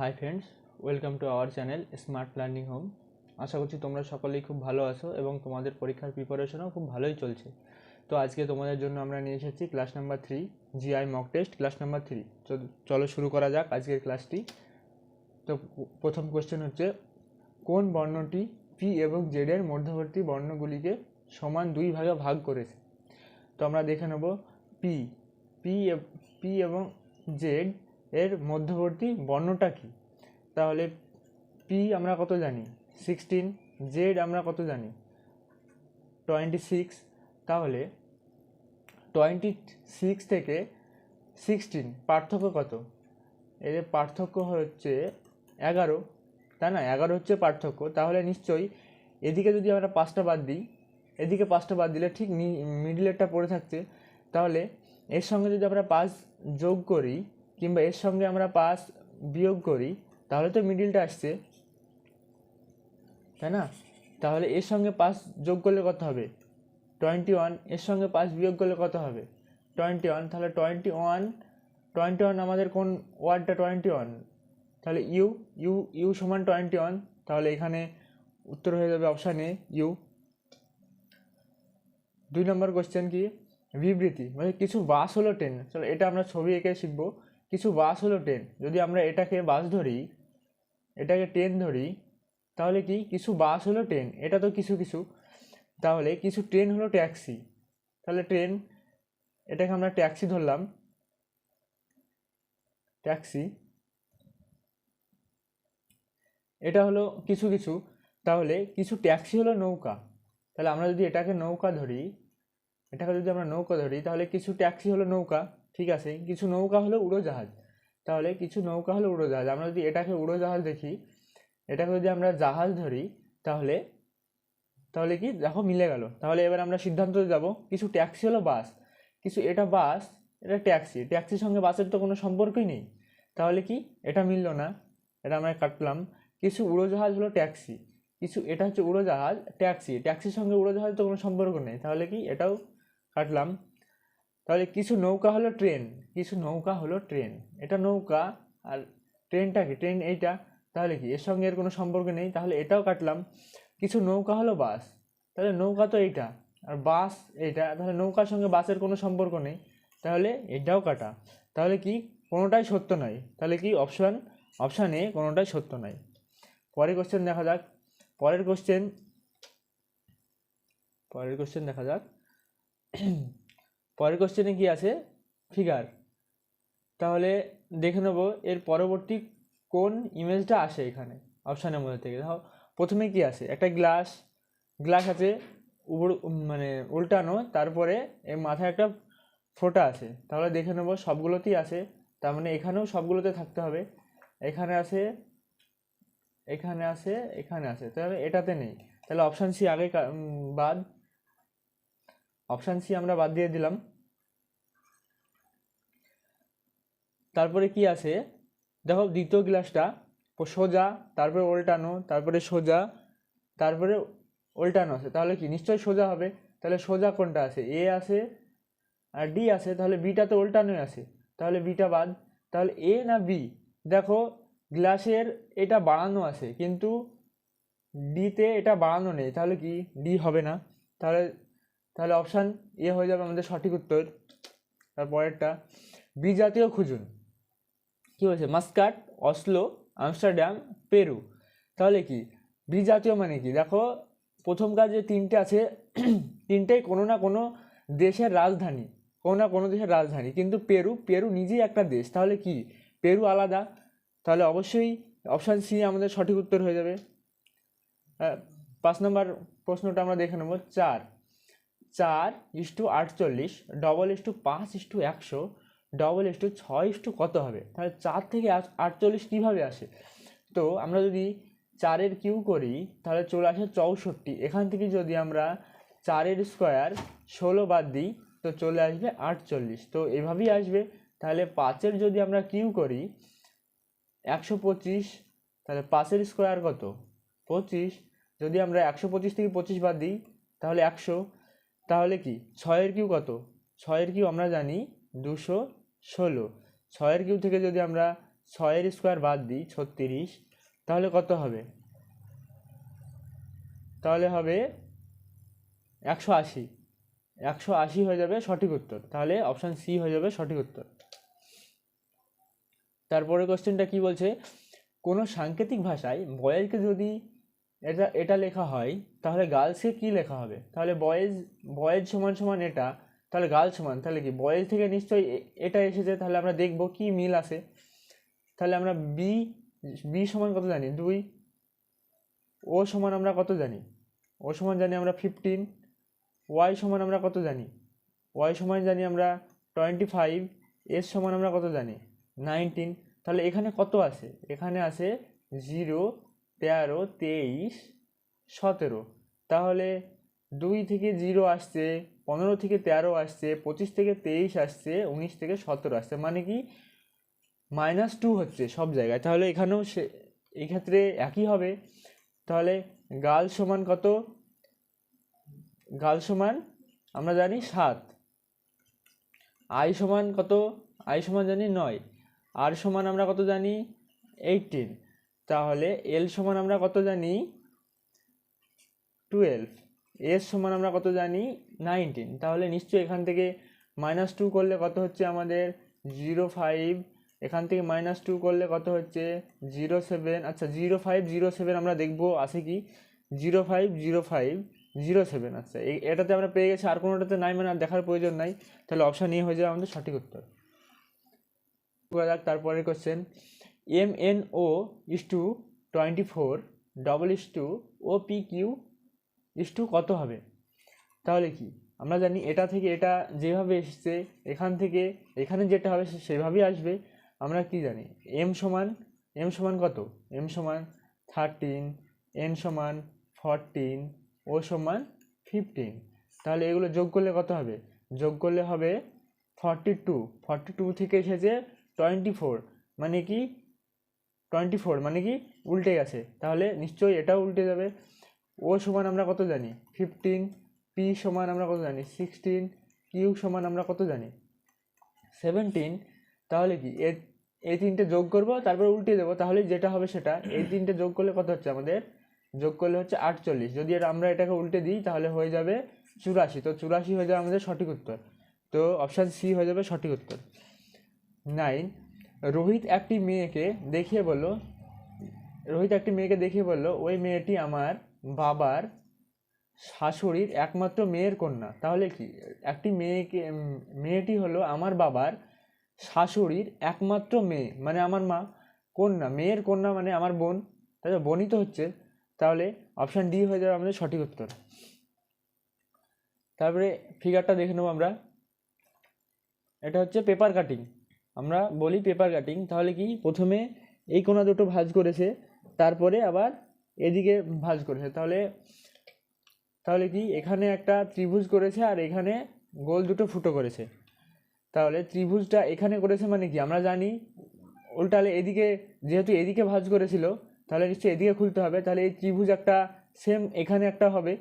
Hi friends welcome to our channel smart learning home আশা করছি তোমরা সকলেই খুব ভালো আছো এবং তোমাদের পরীক্ষার প্রিপারেশনও খুব ভালোই চলছে। তো আজকে তোমাদের জন্য আমরা নিয়ে এসেছি class number three GI mock test class number three চলো শুরু করা যাক আজকের ক্লাসটি তো প্রথম কোশ্চেন হচ্ছে, কোন বর্ণটি পি এবং জেডের মধ্যবর্তী বর্ণগুলিকে সমান দুই ভাগে ভাগ করেছে? তো আমরা দেখে নেব পি পি পি এবং জেড এর মধ্যবর্তী বর্ণটা কী? তাহলে পি আমরা কত জানি? সিক্সটিন জেড আমরা কত জানি? টোয়েন্টি সিক্স তাহলে টোয়েন্টি সিক্স থেকে সিক্সটিন পার্থক্য কত? এর পার্থক্য হচ্ছে এগারো, তাই না? এগারো হচ্ছে পার্থক্য, তাহলে নিশ্চয়ই এদিকে যদি আমরা পাঁচটা বাদ দিই, এদিকে পাঁচটা বাদ দিলে ঠিক মিডিলেরটা পড়ে থাকছে, তাহলে এর সঙ্গে যদি আমরা পাঁচ যোগ করি কিংবা এর সঙ্গে আমরা পাঁচ বিয়োগ করি, তাহলে তো মিডিলটা আসছে। তাই না? তাহলে এর সঙ্গে পাঁচ যোগ করলে কত হবে? টোয়েন্টি ওয়ানের সঙ্গে পাঁচ বিয়োগ করলে কত হবে? টোয়েন্টি ওয়ান তাহলে টোয়েন্টি ওয়ান টোয়েন্টি ওয়ান আমাদের কোন ওয়ার্ডটা টোয়েন্টি ওয়ান তাহলে ইউ ইউ ইউ সমান টোয়েন্টি ওয়ান তাহলে এখানে উত্তর হয়ে যাবে অপশান এ ইউ দুই নম্বর কোশ্চেন কি? বিবৃতি মানে কিছু বাস হলো টেন চলো এটা আমরা ছবি এঁকে শিখব। কিছু বাস হলো টেন যদি আমরা এটাকে বাস ধরি, এটাকে টেন ধরি, তাহলে কি কিছু বাস হলো ট্রেন? এটা তো কিছু কিছু। তাহলে কিছু ট্রেন হলো ট্যাক্সি। তাহলে ট্রেন, এটাকে আমরা ট্যাক্সি ধরলাম। ট্যাক্সি, এটা হলো কিছু কিছু। তাহলে কিছু ট্যাক্সি হলো নৌকা। তাহলে আমরা যদি এটাকে নৌকা ধরি, এটাকে যদি আমরা নৌকা ধরি, তাহলে কিছু ট্যাক্সি হলো নৌকা। ঠিক আছে, কিছু নৌকা হলো উড়োজাহাজ। তাহলে কিছু নৌকা হলো উড়োজাহাজ। আমরা যদি এটাকে উড়োজাহাজ দেখি, এটাকে যদি আমরা জাহাজ ধরি, তাহলে তাহলে কি? দেখো মিলে গেল। তাহলে এবার আমরা সিদ্ধান্ত যাব, কিছু ট্যাক্সি হলো বাস। কিছু এটা বাস, এটা ট্যাক্সি। ট্যাক্সির সঙ্গে বাসের তো কোনো সম্পর্কই নেই। তাহলে কি? এটা মিললো না। এটা আমরা কাটলাম। কিছু উড়োজাহাজ হলো ট্যাক্সি। কিছু এটা হচ্ছে উড়োজাহাজ, ট্যাক্সি। ট্যাক্সির সঙ্গে উড়োজাহাজ তো কোনো সম্পর্ক নেই। তাহলে কি? এটাও কাটলাম। তাহলে কিছু নৌকা হলো ট্রেন, কিছু নৌকা হলো ট্রেন। এটা নৌকা আর ট্রেনটা কি? ট্রেন এইটা, তাহলে কি? এর সঙ্গে এর কোনো সম্পর্ক নেই? তাহলে এটাও কাটলাম। কিছু নৌকা হলো বাস, তাহলে নৌকা তো এইটা। আর বাস এইটা, তাহলে নৌকার সঙ্গে বাসের কোনো সম্পর্ক নেই। তাহলে এটাও কাটা। তাহলে কি? কোনোটাই সত্য নয়। তাহলে কি? অপশান অপশান এ কোনোটাই সত্য নয়। পরের কোশ্চেন দেখা যাক। পরের কোশ্চেন পরের কোশ্চেন দেখা যাক। পরের কোশ্চেনে কি আছে? ফিগার তাহলে দেখে নেব, এর পরবর্তী কোন ইমেজটা আসে এখানে? অপশানের মধ্যে থেকে। দেখো, প্রথমে কি আছে? একটা গ্লাস গ্লাস আছে উপর মানে উল্টানো, তারপরে এর মাথায় একটা ফোঁটা আছে। তাহলে দেখে নেব, সবগুলোতেই আছে। তার মানে এখানেও সবগুলোতে থাকতে হবে। এখানে আছে এখানে আছে এখানে আছে। তাহলে এটাতে নেই। তাহলে অপশান সি আগে বাদ। অপশান সি আমরা বাদ দিয়ে দিলাম। তারপরে কি আছে? দেখো, দ্বিতীয় গ্লাসটা সোজা, তারপরে উল্টানো, তারপরে সোজা, তারপরে উল্টানো আছে। তাহলে কি? নিশ্চয়ই সোজা হবে। তাহলে সোজা কোনটা আছে? এ আছে আর ডি আছে। তাহলে বিটা তো উল্টানোই আছে। তাহলে বিটা বাদ। তাহলে এ না বি দেখো, গ্লাসের এটা বাড়ানো আছে, কিন্তু ডিতে এটা বাড়ানো নেই। তাহলে কি? ডি হবে না। তাহলে তাহলে অপশান এ হয়ে যাবে আমাদের সঠিক উত্তর। তারপরেরটা বি জাতীয় খুঁজুন। কী হয়েছে মাস্কাট, অসলো আমস্টারডাম পেরু। তাহলে কি? বি জাতীয় মানে কি? দেখো, প্রথম কাজ যে তিনটে আছে। তিনটেই কোনো না কোনো দেশের রাজধানী। কোনো না কোনো দেশের রাজধানী। কিন্তু পেরু পেরু নিজেই একটা দেশ। তাহলে কি? পেরু আলাদা। তাহলে অবশ্যই অপশান সি আমাদের সঠিক উত্তর হয়ে যাবে। পাঁচ নম্বর প্রশ্নটা আমরা দেখে নেব। চার। চার ইস টু আটচল্লিশ ডবল ইস টু পাঁচ ইস টু একশো ডবল ইস টু ছয় ইস টু কত হবে? তাহলে চার থেকে আটচল্লিশ কীভাবে আসে? তো আমরা যদি চারের কিউ করি, তাহলে চলে আসে চৌষট্টি। এখান থেকে যদি আমরা চারের স্কোয়ার ষোলো বাদ দিই, তো চলে আসবে আটচল্লিশ। তো এভাবেই আসবে। তাহলে পাঁচের যদি আমরা কিউ করি, একশো পঁচিশ, তাহলে পাঁচের স্কোয়ার কত? পঁচিশ। যদি আমরা একশো পঁচিশ থেকে পঁচিশ বাদ দিই, তাহলে একশো। তাহলে কি? ছয়ের কিউ কত? ছয়ের কিউ আমরা জানি দুশো ষোলো। ছয়ের কিউ থেকে যদি আমরা ছয়ের স্কোয়ার বাদ দিই, ছত্রিশ, তাহলে কত হবে? তাহলে হবে একশো আশি। একশো আশি হয়ে যাবে সঠিক উত্তর। তাহলে অপশান সি হয়ে যাবে সঠিক উত্তর। তারপরে কোশ্চেনটা কি বলছে? কোনো সাংকেতিক ভাষায় বয়েজকে যদি এটা এটা লেখা হয়, তাহলে গার্লসকে কি লেখা হবে? তাহলে বয়েজ বয়েজ সমান সমান এটা, তাহলে গার্লস সমান, তাহলে কি? বয়েজ থেকে নিশ্চয়ই এটা এসেছে, তাহলে আমরা দেখব কি মিল আছে। তাহলে আমরা বি বি সমান কত জানি? দুই। ও সমান আমরা কত জানি? ও সমান জানি আমরা ফিফটিন ওয়াই সমান আমরা কত জানি? ওয়াই সমান জানি আমরা টোয়েন্টি ফাইভ এস সমান আমরা কত জানি? নাইনটিন তাহলে এখানে কত আছে? এখানে আছে জিরো তেরো, তেইশ, সতেরো। তাহলে দুই থেকে জিরো আসছে, পনেরো থেকে তেরো আসছে, পঁচিশ থেকে তেইশ আসছে, উনিশ থেকে সতেরো আসছে। মানে কি? মাইনাস টু হচ্ছে সব জায়গায়। তাহলে এখানেও সে, এক্ষেত্রে একই হবে। তাহলে গার্ল সমান কত? গার্ল সমান, আমরা জানি সাত। আই সমান কত? আই সমান জানি নয়। আর সমান আমরা কত জানি? এইটিন তাহলে এল সমান আমরা কত জানি? টুয়েলভ এস সমান আমরা কত জানি? নাইনটিন তাহলে নিশ্চয়ই এখান থেকে মাইনাস টু করলে কত হচ্ছে আমাদের? জিরো ফাইভ এখান থেকে মাইনাস টু করলে কত হচ্ছে? জিরো সেভেন আচ্ছা জিরো ফাইভ জিরো সেভেন আমরা দেখব, আছে কি? Zero five zero five zero seven আচ্ছা এটাতে আমরা পেয়ে গেছি, আর কোনোটাতে নাই মানে আর দেখার প্রয়োজন নাই। তাহলে অপশান এ হয়ে যাবে আমাদের সঠিক উত্তর। করা যাক তারপরে question M N O is to twenty four double is to O P Q is to কত হবে? তাহলে কি? আমরা জানি এটা থেকে এটা যেভাবে এসেছে, এখান থেকে এখানে যেটা হবে সেভাবেই আসবে। আমরা কি জানি? এম সমান এম সমান কত? এম সমান থার্টিন এন সমান ফরটিন ও সমান ফিফটিন তাহলে এগুলো যোগ করলে কত হবে? যোগ করলে হবে ফর্টি টু ফর্টি টু থেকে এসেছে টোয়েন্টি ফোর মানে কি? টোয়েন্টি ফোর মানে কি উল্টে গেছে। তাহলে নিশ্চয়ই এটাও উল্টে যাবে। ও সমান আমরা কত জানি? ফিফটিন, পি সমান আমরা কত জানি? সিক্সটিন, কিউ সমান আমরা কত জানি? সেভেন্টিন। তাহলে কি? এ এই তিনটে যোগ করব, তারপর উল্টে দেবো। তাহলে যেটা হবে সেটা, এই তিনটে যোগ করলে কত হচ্ছে আমাদের? যোগ করলে হচ্ছে আটচল্লিশ। যদি এটা আমরা এটাকে উল্টে দিই, তাহলে হয়ে যাবে চুরাশি। তো চুরাশি হয়ে যাবে আমাদের সঠিক উত্তর। তো অপশান সি হয়ে যাবে সঠিক উত্তর। নাইন রোহিত একটি মেয়েকে দেখিয়ে বলল, রোহিত একটি মেয়েকে দেখিয়ে বলল, ওই মেয়েটি আমার বাবার শাশুড়ির একমাত্র মেয়ের কন্যা। তাহলে কি? একটি মেয়েকে, মেয়েটি হলো আমার বাবার শাশুড়ির একমাত্র মেয়ে মানে আমার মা কন্যা। মেয়ের কন্যা মানে আমার বোন। তাহলে বোনই তো হচ্ছে। তাহলে অপশান ডি হয়ে যাবে আমাদের সঠিক উত্তর। তারপরে ফিগারটা দেখে নেব আমরা। এটা হচ্ছে পেপার কাটিং আমরা বলি পেপার কাটিং তাহলে কি? প্রথমে এই কোনা দুটো ভাঁজ করেছে, তারপরে আবার এদিকে ভাঁজ করেছে। তাহলে তাহলে কি? এখানে একটা ত্রিভুজ করেছে আর এখানে গোল দুটো ফুটো করেছে। তাহলে ত্রিভুজটা এখানে করেছে মানে কি? আমরা জানি উল্টালে এদিকে, যেহেতু এদিকে ভাঁজ করেছিল, তাহলে নিশ্চয়ই এদিকে খুলতে হবে। তাহলে এই ত্রিভুজ একটা সেম এখানে একটা হবে।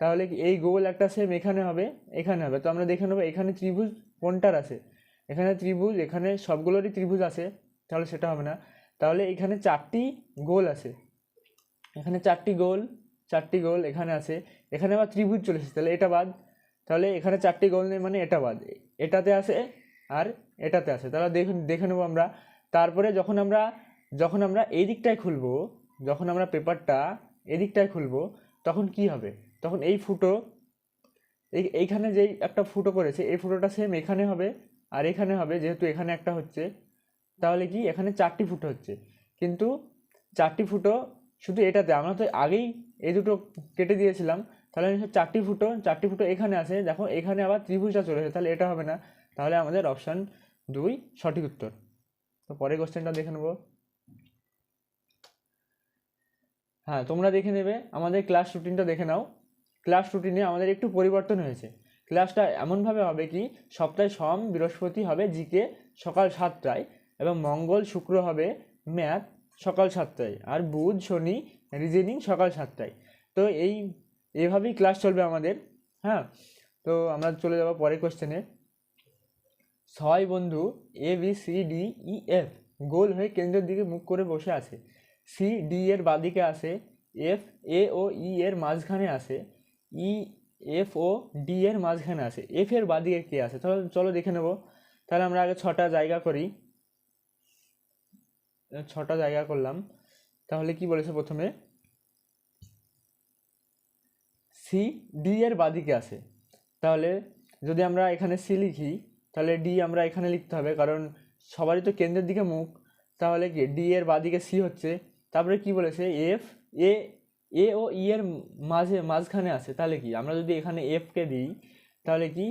তাহলে এই গোল একটা সেম এখানে হবে এখানে হবে। তো আমরা দেখে নেব এখানে ত্রিভুজ কোনটার আছে? এখানে ত্রিভুজ, এখানে সবগুলোরই ত্রিভুজ আছে, তাহলে সেটা হবে না। তাহলে এখানে চারটি গোল আছে। এখানে চারটি গোল চারটি গোল এখানে আছে। এখানে আবার ত্রিভুজ চলে এসেছে, তাহলে এটা বাদ। তাহলে এখানে চারটি গোল নেই মানে এটা বাদ। এটাতে আছে আর এটাতে আছে। তাহলে দেখুন দেখে নেব আমরা। তারপরে যখন আমরা যখন আমরা এই দিকটায় খুলবো, যখন আমরা পেপারটা এদিকটায় খুলবো, তখন কি হবে? তখন এই ফুটো, এই, এইখানে যেই একটা ফুটো করেছে এই ফুটোটা সেম এখানে হবে। আর এখানে হবে, যেহেতু এখানে একটা হচ্ছে, তাহলে কি এখানে চারটি ফুটো হচ্ছে। কিন্তু চারটি ফুটো শুধু এটাতে, আমরা তো আগেই এই দুটো কেটে দিয়েছিলাম, তাহলে চারটি ফুটো চারটি ফুটো এখানে আছে, দেখো এখানে আবার ত্রিভুজটা চলে এসেছে, তাহলে এটা হবে না। তাহলে আমাদের অপশান দুই সঠিক উত্তর। তো পরের কোশ্চেনটা দেখে নেব। হ্যাঁ তোমরা দেখে নেবে, আমাদের ক্লাস রুটিনটা দেখে নাও। ক্লাস রুটিনে আমাদের একটু পরিবর্তন হয়েছে। ক্লাসটা এমনভাবে হবে কি, সপ্তাহে সোম বৃহস্পতি হবে জিকে সকাল সাতটায় এবং মঙ্গল শুক্র হবে ম্যাথ সকাল সাতটায় আর বুধ, শনি রিজনিং সকাল সাতটায়। তো এই, এভাবেই ক্লাস চলবে আমাদের হ্যাঁ? তো আমরা চলে যাব পরের কোশ্চেনে ছয় বন্ধু A B C D E F গোল হয়ে কেন্দ্রের দিকে মুখ করে বসে আছে। সি ডি এর বাদিকে আছে এফ এ ও ই এর মাঝখানে আছে ই এফ ও ডি এর মাঝখানে আছে। এফ এর বাদিকে কে আছে? তাহলে চলো দেখে নেব। তাহলে আমরা আগে ছটা জায়গা করি। ছটা জায়গা করলাম। তাহলে কি বলেছে প্রথমে? সি ডি এর বাদিকে আছে। তাহলে যদি আমরা এখানে সি লিখি, তাহলে ডি আমরা এখানে লিখতে হবে। কারণ সবারই তো কেন্দ্রের দিকে মুখ। তাহলে কি? ডি এর বাদিকে সি হচ্ছে। তারপরে কি বলেছে? এফ এ এ ও ই এর মাঝে, মাঝখানে আছে, তাহলে কি? আমরা যদি এখানে এফকে দিই, তাহলে কি?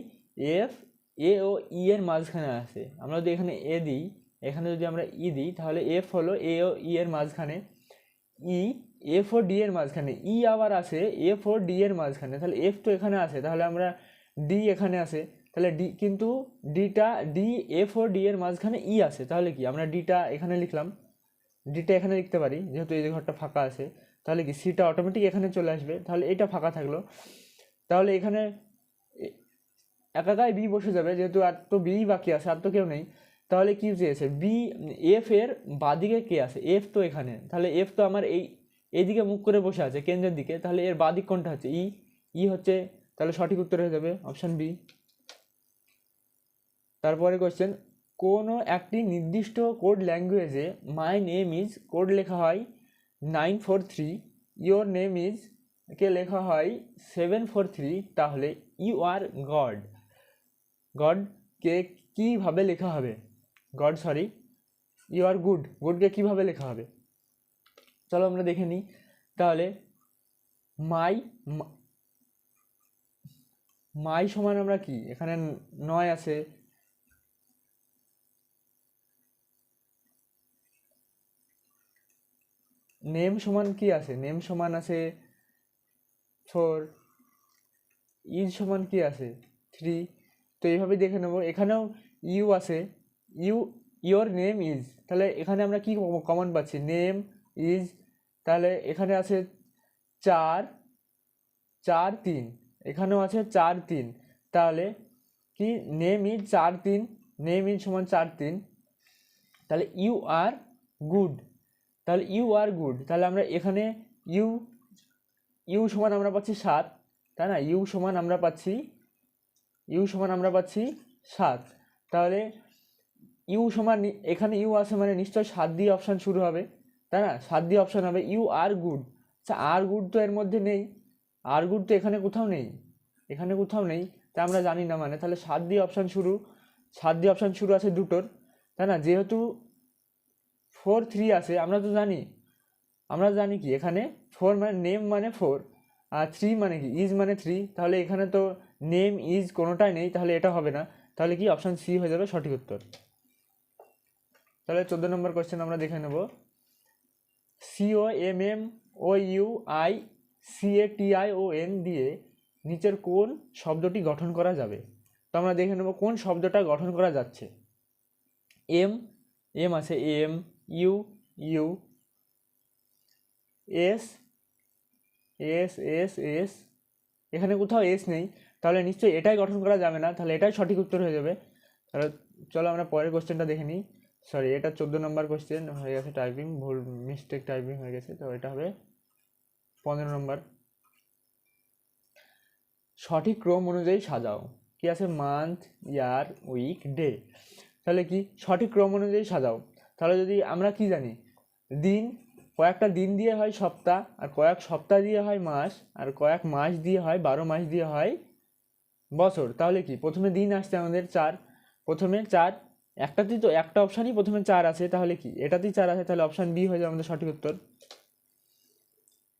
এফ এ ও ই এর মাঝখানে আছে। আমরা যদি এখানে এ দিই, এখানে যদি আমরা ই দিই, তাহলে এফ হলো এ ও ই এর মাঝখানে। ই এফ ও ডি এর মাঝখানে। ই আবার আছে এফ ও ডি এর মাঝখানে। তাহলে এফ তো এখানে আছে, তাহলে আমরা ডি এখানে আছে। তাহলে ডি কিন্তু ডিটা ডি এফ ও ডি এর মাঝখানে ই আছে। তাহলে কি? আমরা ডিটা এখানে লিখলাম। ডিটা এখানে লিখতে পারি, যেহেতু এই ঘরটা ফাঁকা আছে। তাহলে কি সিটা অটোমেটিক এখানে চলে আসবে? তাহলে এটা ফাঁকা থাকল। তাহলে এখানে এ- একাকায় বি বসে যাবে, যেহেতু আর তো বি বাকি আছে, আর তো কেউ নেই। তাহলে কি চেয়েছে? বি এফ এর বাদিকে কে আছে? এফ তো এখানে। তাহলে এফ তো আমার এই, এইদিকে মুখ করে বসে আছে, কেন্দ্রের দিকে। তাহলে এর বাদিক কোনটা হচ্ছে? ই ই হচ্ছে, তাহলে সঠিক উত্তর হয়ে যাবে অপশান বি তারপরে কোশ্চেন কোনো একটি নির্দিষ্ট কোড ল্যাঙ্গুয়েজে মাই নেম ইজ কোড লেখা হয় nine four three your name is কে লেখা হয় সেভেন ফোর থ্রি তাহলে ইউ আর গড গড কে কীভাবে লেখা হবে? God sorry you are good গুডকে কীভাবে লেখা হবে? চলো আমরা দেখে নিই। তাহলে মাই মাই সমান আমরা কি? এখানে নয় আছে। নেম সমান কি আছে? নেম সমান আছে ফোর ইজ সমান কি আছে? থ্রি তো এইভাবে দেখে নেব। এখানেও ইউ আছে। ইউ ইওর নেম ইজ তাহলে এখানে আমরা কি কমন পাচ্ছি? নেম ইজ তাহলে এখানে আছে চার চার তিন। এখানেও আছে চার তিন। তাহলে কি? নেম ইজ চার তিন। নেম ইজ সমান চার তিন। তাহলে ইউ আর গুড তাহলে ইউ আর গুড তাহলে আমরা এখানে ইউ ইউ সমান আমরা পাচ্ছি সাত, তাই না? ইউ সমান আমরা পাচ্ছি ইউ সমান আমরা পাচ্ছি সাত। তাহলে ইউ সমান এখানে ইউ আছে মানে নিশ্চয়ই সাত দিয়ে অপশান শুরু হবে, তাই না? সাত দিয়ে অপশান হবে ইউ আর গুড আচ্ছা আর গুড তো এর মধ্যে নেই আর গুড তো এখানে কোথাও নেই, এখানে কোথাও নেই, তা আমরা জানি না মানে। তাহলে সাত দিয়ে অপশান শুরু, সাত দিয়ে অপশান শুরু আছে দুটোর, তাই না? যেহেতু ফোর থ্রি আছে, আমরা তো জানি। আমরা জানি কি, এখানে ফোর মানে নেম মানে ফোর, আর থ্রি মানে কি, ইজ মানে থ্রি। তাহলে এখানে তো নেম, ইজ কোনোটাই নেই, তাহলে এটা হবে না। তাহলে কি অপশান সি হয়ে যাবে সঠিক উত্তর। তাহলে চোদ্দ নম্বর কোয়েশ্চেন আমরা দেখে নেব। C O M M O U I C A T I O N দিয়ে নিচের কোন শব্দটি গঠন করা যাবে? তো আমরা দেখে নেব কোন শব্দটা গঠন করা যাচ্ছে। এম এম আছে M U U S S S S এখানে কোথাও এস নেই। তাহলে নিশ্চয়ই এটাই গঠন করা যাবে না। তাহলে এটাই সঠিক উত্তর হয়ে যাবে। তাহলে চলো আমরা পরের কোশ্চেনটা দেখে নিই। সরি এটা চোদ্দ নম্বর কোশ্চেন হয়ে গেছে টাইপিং ভুল মিস্টেক টাইপিং হয়ে গেছে। তো এটা হবে পনেরো নম্বর সঠিক ক্রম অনুযায়ী সাজাও। কি আছে? মান্থ ইয়ার উইক ডে তাহলে কি? সঠিক ক্রম অনুযায়ী সাজাও। তাহলে যদি আমরা কি জানি? দিন, কয়েকটা দিন দিয়ে হয় সপ্তাহ, আর কয়েক সপ্তাহ দিয়ে হয় মাস, আর কয়েক মাস দিয়ে হয় বারো মাস দিয়ে হয় বছর। তাহলে কি? প্রথমে দিন আসছে আমাদের চার। প্রথমে চার, একটাতেই তো একটা অপশানই প্রথমে চার আছে, তাহলে কি? এটাতেই চার আছে, তাহলে অপশান বি হয়ে যাবে আমাদের সঠিক উত্তর।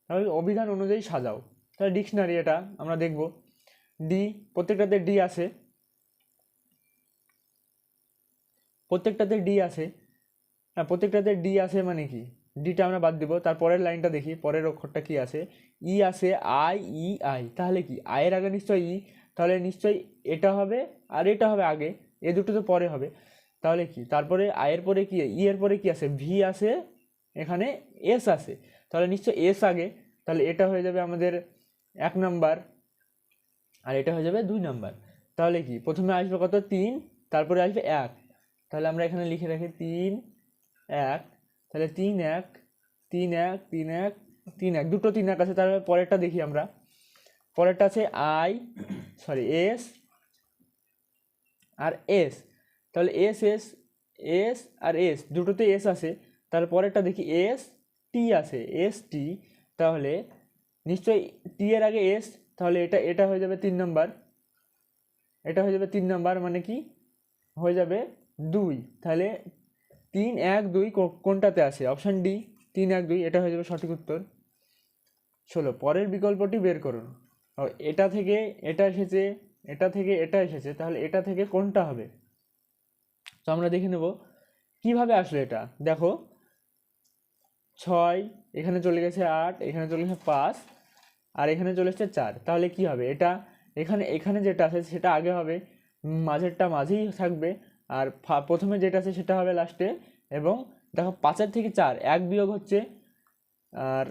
তাহলে অভিধান অনুযায়ী সাজাও। তাহলে ডিকশনারি এটা, আমরা দেখব। ডি প্রত্যেকটাতে ডি আছে। প্রত্যেকটাতে ডি আছে। হ্যাঁ প্রত্যেকটাতে ডি আছে মানে কি? ডিটা আমরা বাদ দেবো। তারপরের লাইনটা দেখি, পরের অক্ষরটা কি আছে ই আছে আই ই আই তাহলে কি? আয়ের আগে নিশ্চয়ই ই তাহলে নিশ্চয়ই এটা হবে আর এটা হবে আগে। এ দুটো তো পরে হবে। তাহলে কি? তারপরে আয়ের পরে কি? ই এর পরে কি আছে ভি আছে এখানে এস আছে তাহলে নিশ্চয়ই এস আগে। তাহলে এটা হয়ে যাবে আমাদের এক নাম্বার। আর এটা হয়ে যাবে দুই নাম্বার। তাহলে কি? প্রথমে আসবে কত? তিন। তারপরে আসবে এক। তাহলে আমরা এখানে লিখে রাখি তিন এক, তাহলে তিন এক তিন এক তিন এক তিন এক, দুটো তিন এক আছে তাহলে পরেরটা দেখি আমরা। পরেরটা আছে I sorry S R S. তাহলে S S S R S, দুটোতে এস আছে। তাহলে পরেরটা দেখি এস, টি আছে, এস, টি। তাহলে নিশ্চয়ই টি এর আগে এস, তাহলে এটা এটা হয়ে যাবে তিন নম্বর। এটা হয়ে যাবে তিন নম্বর মানে কি? হয়ে যাবে দুই। তাহলে তিন এক দুই কোনটাতে আছে অপশান ডি, তিন এক দুই, এটা হয়ে যাবে সঠিক উত্তর। ষোলো, পরের বিকল্পটি বের করুন। এটা থেকে এটা এসেছে, এটা থেকে এটা এসেছে, তাহলে এটা থেকে কোনটা হবে? তো আমরা দেখে নেব। কীভাবে আসলো এটা? দেখো, ছয়, এখানে চলে গেছে আট, এখানে চলে গেছে পাঁচ, আর এখানে চলে এসেছে চার। তাহলে কি হবে? এটা এখানে এখানে যেটা আছে সেটা আগে হবে মাঝেরটা মাঝেই থাকবে। আর প্রথমে যেটা আছে সেটা হবে লাস্টে এবং দেখো পাঁচের থেকে চার, এক বিয়োগ হচ্ছে, আর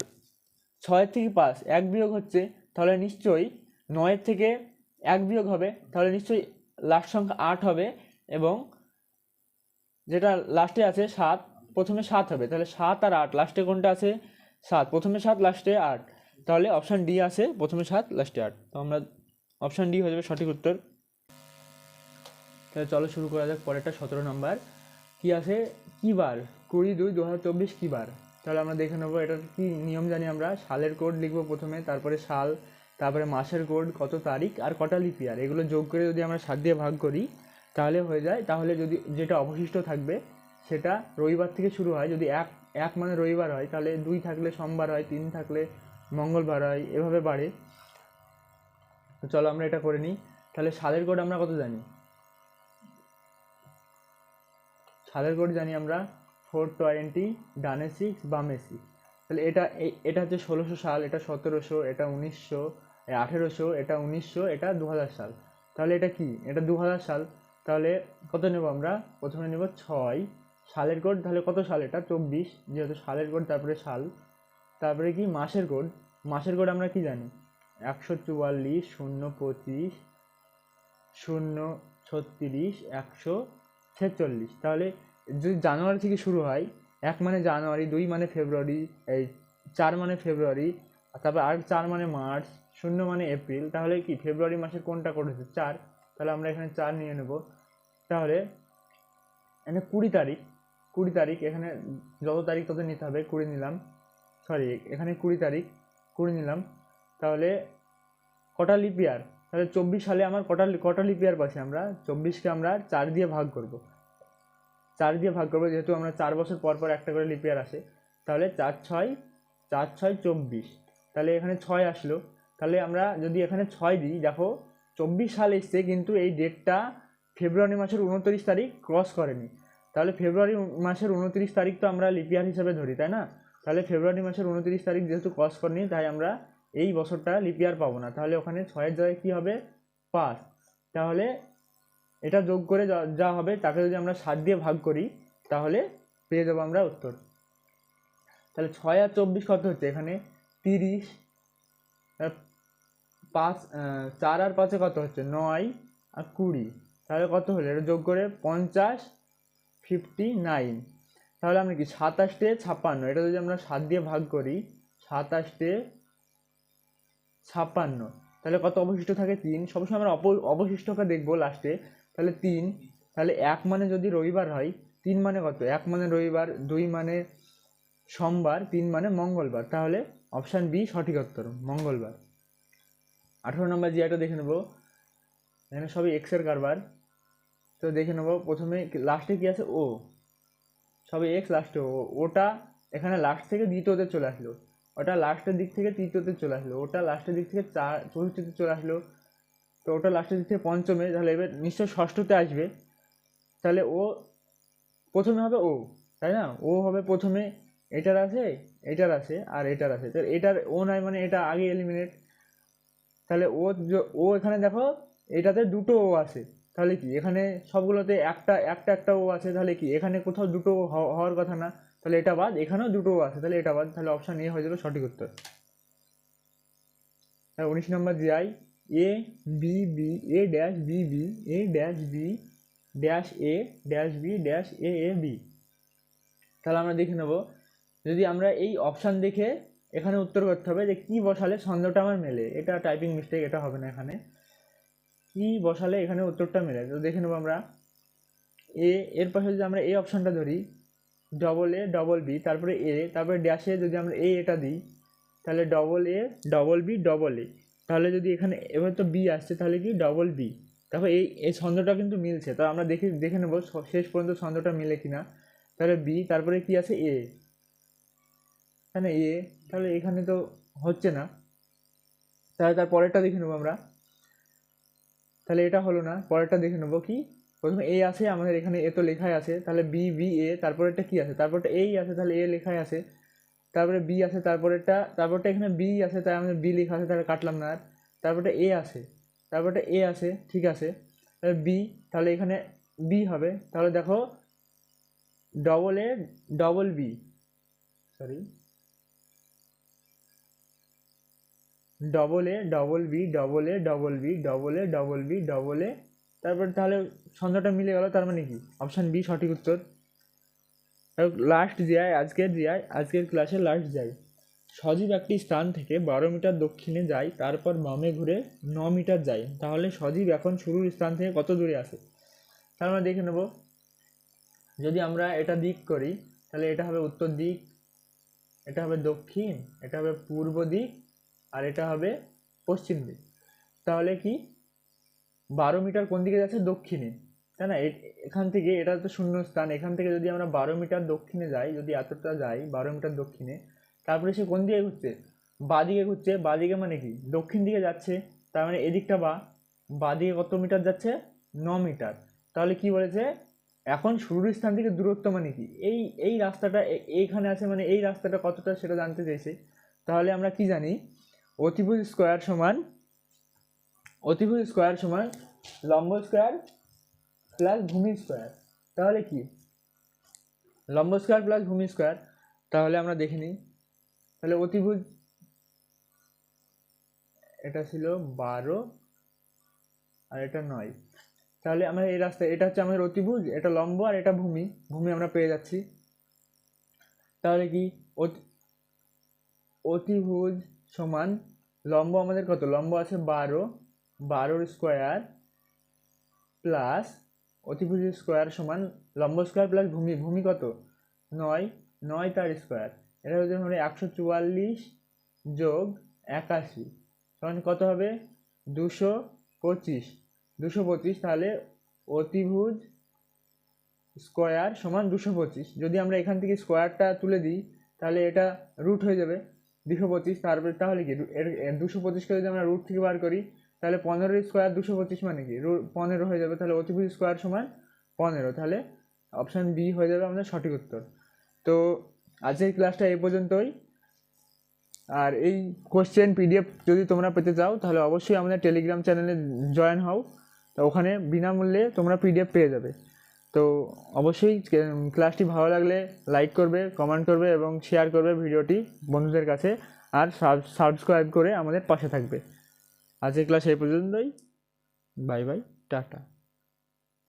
ছয়ের থেকে পাঁচ, এক বিয়োগ হচ্ছে, তাহলে নিশ্চয়ই নয়ের থেকে এক বিয়োগ হবে, তাহলে নিশ্চয়ই লাস্ট সংখ্যা আট হবে, এবং যেটা লাস্টে আছে সাত, প্রথমে সাত হবে, তাহলে সাত আর আট লাস্টে কোনটা আছে? সাত, প্রথমে সাত লাস্টে আট, তাহলে অপশান ডি আছে, প্রথমে সাত লাস্টে আট, তো আমরা অপশান ডি হয়ে যাবে সঠিক উত্তর। তাহলে চলো শুরু করা যাক পরেরটা, সতেরো নম্বর। কি আছে? কি বার? কুড়ি দুই দু হাজার চব্বিশ কী বার? তাহলে আমরা দেখে নেব এটার কী নিয়ম জানি আমরা। সালের কোড লিখব প্রথমে, তারপরে সাল, তারপরে মাসের কোড কত তারিখ আর কটা লিপিয়ার এগুলো যোগ করে যদি আমরা সাত দিয়ে ভাগ করি, তাহলে হয়ে যায়। তাহলে যদি যেটা অবশিষ্ট থাকবে, সেটা রবিবার থেকে শুরু হয়। যদি এক এক মানে রবিবার হয়, তাহলে দুই থাকলে সোমবার হয়, তিন থাকলে মঙ্গলবার হয়, এভাবে বাড়ে। চলো আমরা এটা করে নিই। তাহলে সালের কোড আমরা কত জানি? সালের কোড জানি আমরা ফোর টোয়েন্টি, ডানে সিক্স বামে সিক্স তাহলে এটা এটা হচ্ছে ষোলোশো সাল, এটা সতেরোশো, এটা উনিশশো আঠেরোশো, এটা উনিশশো, এটা দু হাজার সাল। তাহলে এটা কি? এটা দু হাজার সাল। তাহলে কত নেব আমরা? প্রথমে নেব ছয়। সালের কোড তাহলে কত সাল এটা? চব্বিশ। যেহেতু সালের কোড তারপরে সাল। তারপরে কি? মাসের কোড মাসের কোড আমরা কি জানি? একশো চুয়াল্লিশ, শূন্য পঁচিশ, শূন্য ছত্রিশ, একশো ছেচল্লিশ। তাহলে যদি জানুয়ারি থেকে শুরু হয়, এক মানে জানুয়ারি, দুই মানে ফেব্রুয়ারি, এই চার মানে ফেব্রুয়ারি, তারপর আর চার মানে মার্চ, শূন্য মানে এপ্রিল, তাহলে কি ফেব্রুয়ারি মাসে কোনটা করেছে চার। তাহলে আমরা এখানে চার নিয়ে নেব। তাহলে এখানে কুড়ি তারিখ কুড়ি তারিখ, এখানে যত তারিখ তত নিতে হবে, কুড়ি নিলাম। সরি, এখানে কুড়ি তারিখ, কুড়ি নিলাম। তাহলে কটা লিপ ইয়ার তাহলে চব্বিশ সালে আমার কটা কটা লিপ ইয়ার পাচ্ছি আমরা? চব্বিশকে আমরা চার দিয়ে ভাগ করব। চার দিয়ে ভাগ করব, যেহেতু আমরা চার বছর পর পর একটা করে লিপ ইয়ার আসে। তাহলে চার ছয় চার ছয় চব্বিশ। তাহলে এখানে ছয় আসলো। তাহলে আমরা যদি এখানে ছয় দিই, দেখো চব্বিশ সাল এসছে কিন্তু এই ডেটটা ফেব্রুয়ারি মাসের উনত্রিশ তারিখ ক্রস করেনি। তাহলে ফেব্রুয়ারি মাসের উনত্রিশ তারিখ তো আমরা লিপিয়ার হিসেবে ধরি, তাই না? তাহলে ফেব্রুয়ারি মাসের উনত্রিশ তারিখ যেহেতু ক্রস করেনি, তাই আমরা এই বছরটা লিপিয়ার পাবো না। তাহলে ওখানে ছয়ের জায়গায় কী হবে? পাঁচ। তাহলে এটা যোগ করে যা হবে, তাকে যদি আমরা সাত দিয়ে ভাগ করি, তাহলে পেয়ে যাব আমরা উত্তর। তাহলে ছয় আর চব্বিশ কত হচ্ছে? এখানে তিরিশ পাঁচ চার আর পাঁচে কত হচ্ছে? নয় আর কুড়ি। তাহলে কত হলো? এটা যোগ করে পঞ্চাশ ফিফটি নাইন তাহলে আমরা কি সাতাশটে ছাপ্পান্ন? এটা যদি আমরা সাত দিয়ে ভাগ করি সাতাশটে ছাপ্পান্ন। তাহলে কত অবশিষ্ট থাকে? তিন। সবসময় আমরা অপ অবশিষ্টকে দেখব লাস্টে তাহলে তিন। তাহলে এক মানে যদি রবিবার হয়, তিন মানে কত? এক মানে রবিবার, দুই মানে সোমবার, তিন মানে মঙ্গলবার। তাহলে অপশান বি সঠিক উত্তর, মঙ্গলবার। আঠেরো নম্বর জিআইটা দেখে নেব। এখানে সবই এক্সের কারবার। তো দেখে নেব, প্রথমে লাস্টে কী আছে? ও সবই এক্স লাস্টে ও ওটা এখানে লাস্ট থেকে দ্বিতীয়তে চলে আসলো। ওটা লাস্টের দিক থেকে তৃতীয়তে চলে আসলো। ওটা লাস্টের দিক থেকে চার চতুর্থতে চলে আসলো। তো ওটা লাস্টের দিক থেকে পঞ্চমে, তাহলে এবার নিশ্চয় ষষ্ঠতে আসবে। তাহলে ও প্রথমে হবে ও, তাই না? ও হবে প্রথমে এটার আছে এটার আছে, আর এটার আছে। তো এটার ও নয় মানে এটা আগে এলিমিনেট তাহলে ও ও এখানে দেখো, এটাতে দুটো ও আছে। তাহলে কি? এখানে সবগুলোতে একটা একটা একটা ও আছে, তাহলে কি? এখানে কোথাও দুটো হওয়ার কথা না। তাহলে এটা বাদ, এখানেও দুটো আছে, তাহলে এটা বাদ, তাহলে অপশান এ হয়ে যাবে সঠিক উত্তর। তাহলে উনিশ নম্বর G I A B B A dash B B A dash B dash A dash B dash A A B তাহলে আমরা দেখে নেব, যদি আমরা এই অপশান দেখে এখানে উত্তর করতে হবে যে কী বসালে ছন্দটা আমার মেলে, এটা টাইপিং মিস্টেক এটা হবে না এখানে। কী বসালে এখানে উত্তরটা মেলে? তো দেখে নেব আমরা এ এর পাশে যদি আমরা এই অপশানটা ধরি ডবল এ ডবল বি তারপরে এ তারপরে ড্যাশে যদি আমরা এ এটা দিই, তাহলে double A double B double A তাহলে যদি এখানে এবার তো বি আসছে, তাহলে কি ডবল বি তারপর এই এই ছন্দটা কিন্তু মিলছে। তো আমরা দেখি, দেখে নেব শেষ পর্যন্ত ছন্দটা মিলে কিনা। তাহলে বি তারপরে কি আছে? এ এখানে এ তাহলে এখানে তো হচ্ছে না। তাহলে তার পরেরটা দেখে নেব আমরা। তাহলে এটা হলো না। পরেরটা দেখে নেব কি? প্রথমে এ আছে, আমাদের এখানে এ তো লেখাই আছে, তাহলে বি বি এ তারপরেরটা কি আছে? তারপরটা এই আছে, তাহলে এ লেখাই আছে। তারপরে বি আছে, তারপরেরটা, তারপরটা এখানে বি আছে তাই আমাদের বি লেখা আছে, তাহলে কাটলাম না আর। তারপরটা এ আছে, তারপরটা এ আছে, ঠিক আছে। তাহলে বি তাহলে এখানে বি হবে। তাহলে দেখো double A double B sorry double A double B double A double B double A double B double A তারপর তাহলে ছন্দটা মিলে গেল, তার মানে কি? অপশান বি সঠিক উত্তর। লাস্ট জিআই আজকের জিআই আজকের ক্লাসে লাস্ট যাই সজীব একটি স্থান থেকে বারো মিটার দক্ষিণে যায়, তারপর বামে ঘুরে ন মিটার যায়। তাহলে সজীব এখন শুরুর স্থান থেকে কত দূরে আছে? তাহলে আমরা দেখে নেব। যদি আমরা এটা দিক করি, তাহলে এটা হবে উত্তর দিক, এটা হবে দক্ষিণ, এটা হবে পূর্ব দিক, আর এটা হবে পশ্চিম দিক। তাহলে কি? বারো মিটার কোন দিকে যাচ্ছে? দক্ষিণে। তাই না? এখান থেকে এটা তো শূন্য স্থান এখান থেকে যদি আমরা বারো মিটার দক্ষিণে যাই, যদি এতটা যাই, বারো মিটার দক্ষিণে, তারপরে সে কোন দিকে ঘুরছে? বাদিকে ঘুরছে। বাদিকে মানে কি? দক্ষিণ দিকে যাচ্ছে। তার মানে এদিকটা বা। বাদিকে কত মিটার যাচ্ছে? ন মিটার। তাহলে কি বলেছে? এখন শুরুর স্থান থেকে দূরত্ব মানে কি? এই এই রাস্তাটা এইখানে আছে মানে এই রাস্তাটা কতটা সেটা জানতে চাইছে। তাহলে আমরা কি জানি? অতিভুজ স্কোয়ার সমান অতিভুজ স্কোয়ার সমান লম্ব স্কোয়ার প্লাস ভূমি স্কোয়ার। তাহলে কি? লম্ব স্কোয়ার প্লাস ভূমি স্কোয়ার, তাহলে আমরা দেখে নিই। তাহলে অতিভুজ, এটা ছিল বারো আর এটা নয়। তাহলে আমরা এই রাস্তা এটা হচ্ছে আমাদের অতিভুজ, এটা লম্ব আর এটা ভূমি ভূমি আমরা পেয়ে যাচ্ছি। তাহলে কি? অতি, অতিভুজ সমান লম্ব আমাদের কত? লম্ব আছে বারো। বারোর স্কোয়ার প্লাস অতিভুজ স্কোয়ার সমান লম্ব স্কোয়ার প্লাস ভূমি ভূমি কত? নয় নয় তার স্কোয়ার। এটা হচ্ছে মানে একশো চুয়াল্লিশ যোগ একাশি, সমান কত হবে? দুশো পঁচিশ। দুশো পঁচিশ তাহলে অতিভুজ স্কোয়ার সমান দুশো পঁচিশ। যদি আমরা এখান থেকে স্কোয়ারটা তুলে দিই, তাহলে এটা রুট হয়ে যাবে। দুশো পঁচিশ তারপরে তাহলে কি? দুশো পঁচিশকে যদি আমরা রুট থেকে বার করি তাহলে পনেরো স্কোয়ার দুশো পঁচিশ মানে কি? পনেরো হয়ে যাবে, তাহলে অতিভুজ স্কোয়ার সমান পনেরো। তাহলে অপশান বি হয়ে যাবে আমাদের সঠিক উত্তর। তো আজকের ক্লাসটা এই পর্যন্তই। আর এই কোশ্চেন পিডিএফ যদি তোমরা পেতে চাও, তাহলে অবশ্যই আমাদের টেলিগ্রাম চ্যানেলে জয়েন হও। তো ওখানে বিনামূল্যে তোমরা পিডিএফ পেয়ে যাবে। তো অবশ্যই ক্লাসটি ভালো লাগলে লাইক করবে কমেন্ট করবে এবং শেয়ার করবে ভিডিওটি বন্ধুদের কাছে। আর সাবস্ক্রাইব করে আমাদের পাশে থাকবে। আজকের ক্লাস এই পর্যন্তই। Bye bye tata.